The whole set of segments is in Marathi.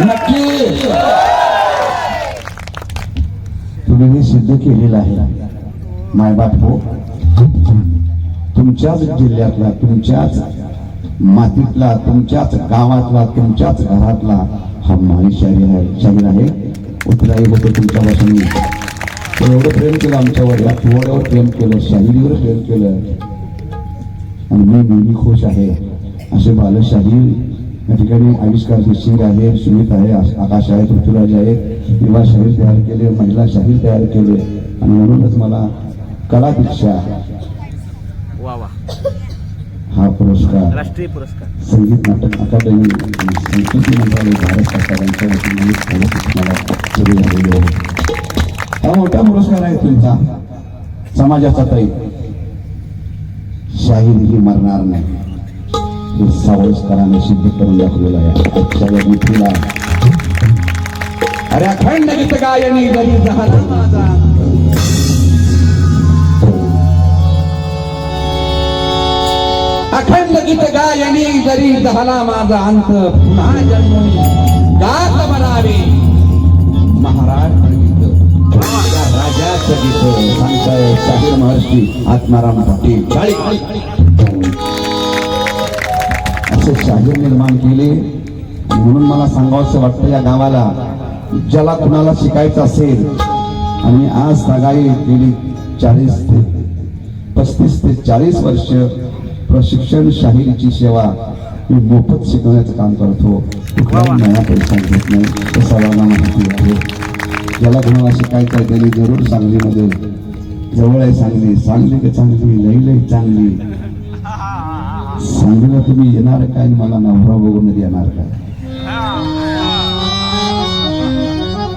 नक्की तुम्ही हे सिद्ध केलेलं आहे. मायबाप हो तुमच्याच जिल्ह्यातला तुमच्याच मातीतला तुमच्याच गावातला तुमच्याच घरातला हा माळी शरीर आहे शरीर आहे. उतराई होतो तुमच्यापासून एवढं प्रेम केलं आमच्यावर या पोहऱ्यावर प्रेम केलं शाहिरीवर प्रेम केलं. आणि मी नेहमी खुश आहे. असे बालशाहीर या ठिकाणी आविष्कार सिंग आहे सुमित आहे आकाश आहे पृथ्वीराज आहे. युवा शाहीर तयार केले महिला शाहीर तयार केले. आणि म्हणूनच मला कला दीक्षा वा वा. हा पुरस्कार राष्ट्रीय पुरस्कार. संगीत नाटक अकादमी संस्कृती मंत्रालय भारत सरकारांच्या वतीने खरोखरच मला सुरू झालेलो आहे. हा मोठा पुरस्कार आहे तुमचा समाजाचा ताई. शाहीर ही मरणार नाही. हे सावळसकरांनी सिद्ध करून दाखवलेलं आहे. आजच्या या अरे अखंड गीत गायनी जरी झाला माझा अखंड गीत गायनी जरी झाला माझा अंत पुन्हा जन्म गात म्हणावे महाराज गीत राजाचं गीत सांगताय शाहीर महर्षी आत्माराम पाटील. असे शाहीर निर्माण केले. म्हणून मला सांगावंसं वाटतं या गावाला ज्याला कुणाला शिकायचं असेल आणि आज सगाई गेली चाळीस ते पस्तीस ते चाळीस वर्ष प्रशिक्षण शाहिरीची सेवा मी मोफत शिकवण्याचं काम करतो. कुठलाही नव्या पैसा घेत नाही. हे सर्वांना माहिती आहे. ज्याला कुणाला शिकायचं आहे त्यांनी जरूर सांगलीमध्ये जवळ आहे सांगली. सांगली का चांगली? लई लई चांगली. सांगलीला तुम्ही येणार काय? मला नवरा बघून येणार काय?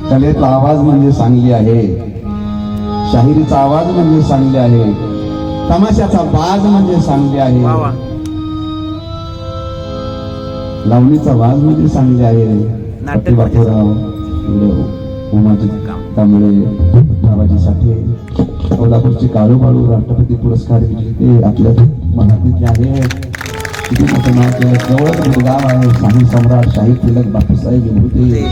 कलेचा आवाज म्हणजे सांगली आहे. शाहिरीचा आवाज म्हणजे सांगली आहे. तमाशाचा बाज म्हणजे सांगली आहे. लावणीचा वाज म्हणजे सांगली आहे. उमाजी कांबळे बाबाजी साठे कोल्हापूरचे काळूबाळू राष्ट्रपती पुरस्कार विजेते आपल्या मनातीतले आहे किती मोठं नाव आहे जवळच गाव आहे. शाही सम्राट शाही तिलक बापूसाहेब विभूते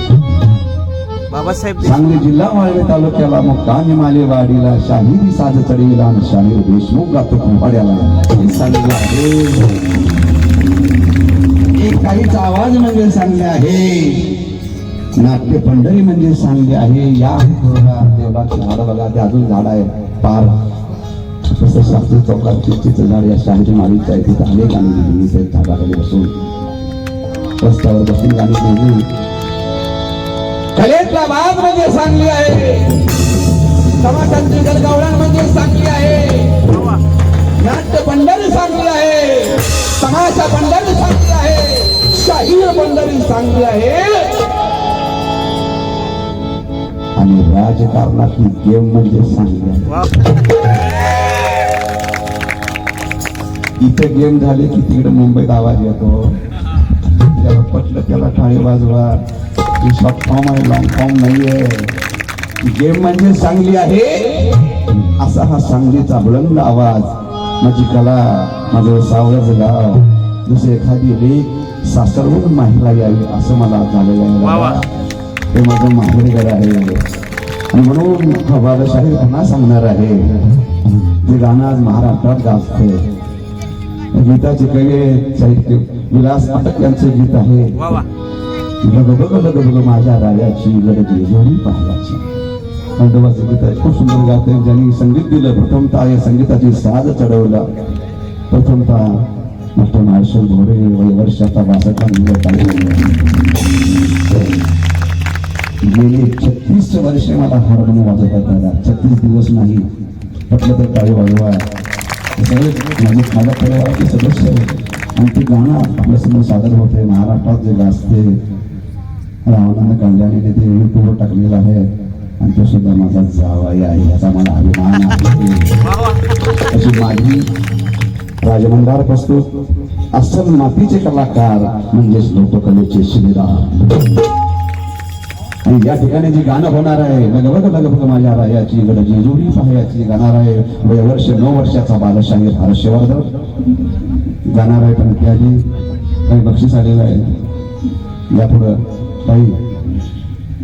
बाबासाहेब सांगली जिल्हा वाळवे तालुक्याला मुक्कामी मालेवाडीला शाहिरी साज चढीला आणि शाहीर देशमुख गातो कुंभाड्याला. हे सांगली आहे. काहीचा आवाज म्हणजे सांगले आहे. नाट्य पंढरी म्हणजे सांगली आहे. या देवळाचं झाड बघा ते अजून झाड आहे पार तसं शास्त्री चौकात चित्र झाड या शाहीरी मालिक आहे तिथं अनेक गाणी लिहिली झाडाखाली बसून. रस्त्यावर बसून गाणी लिहिली कलेतला वाद म्हणजे सांगली आहे. समाजांची गलगावळण म्हणजे सांगली आहे. नाट्य पंढरी सांगली आहे. समाजा पंढरी सांगली आहे. शाहीर पंढरी सांगली आहे. आणि राजकारणातली गेम म्हणजे आहे वा. इथे गेम झाले की तिकडे मुंबईत आवाज येतो. ज्याला पटलं त्याला टाळी वाजवा. ही शॉर्ट फॉर्म आहे लॉंग फॉर्म नाहीये. गेम म्हणजे सांगली आहे. असा हा सांगलीचा बुलंद आवाज. माझी कला माझं सावळच गाव. जसे एखादी लेख सासरवरून माहिला यावी असं मला झालेलं. आहे. ते माझं माहेरघर आहे. आणि म्हणून हा बालशाहीर पुन्हा सांगणार आहे. जे गाणं आज महाराष्ट्रात गाजतंय. गीताचे कवी साहित्य विलास पाठक यांचं गीत आहे. लग बग लग बग माझ्या राजाची गरजे जोडी पाहायची. खंडोबाचं गीत आहे. खूप सुंदर गात. ज्यांनी संगीत दिलं प्रथमतः या संगीताची साज चढवला. प्रथमतः डॉक्टर मार्शल घोडे वय वर्षाचा बासष्टा गेली छत्तीस वर्षे मला हार्मोनियम वाजवतात दादा छत्तीस दिवस नाही. म्हटलं तर काय वाजवा सगळे माझे माझ्या परिवाराचे सदस्य आणि ते गाणं आपल्यासमोर सादर होते महाराष्ट्रात जे गाजते रावणानं कल्याणी ते युट्यूबवर टाकलेलं आहे. आणि तो सुद्धा माझा जावाई आहे. याचा मला अभिमान आहे. अशी माझी राजमंदार प्रस्तुत अस्सल मातीचे कलाकार म्हणजेच लोककलेचे श्रीराम आणि या ठिकाणी जी गाणं होणार आहे लगभग लगभग माझ्या रायाची गड जेजुरी पाहायची गाणार आहे. वय वर्ष नऊ वर्षाचा बालशाहीर हर्षवर्धन. गाणार आहे पण त्याआधी काही बक्षीस आलेलं आहे. यापुढं ताई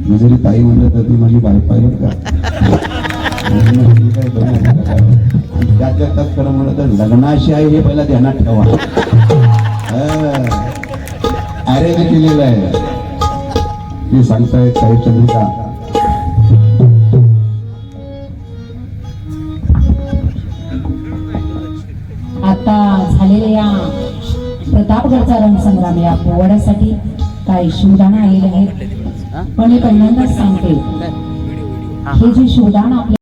मी जरी ताई म्हणलं तर ती माझी बाईक पाहिलं का? म्हणून त्यात त्यात खरं म्हणलं तर लग्नाशी आहे हे पहिला ध्यानात ठेवा. अरेंज केलेलं आहे. ते सांगतायत काही चंद्रिका. आता झालेल्या या प्रतापगडचा रणसंग्राम या पोवाड्यासाठी काही शिवदान आलेले आहेत. पण मी पहिल्यांदाच सांगते? हे जे शिवदान आपल्या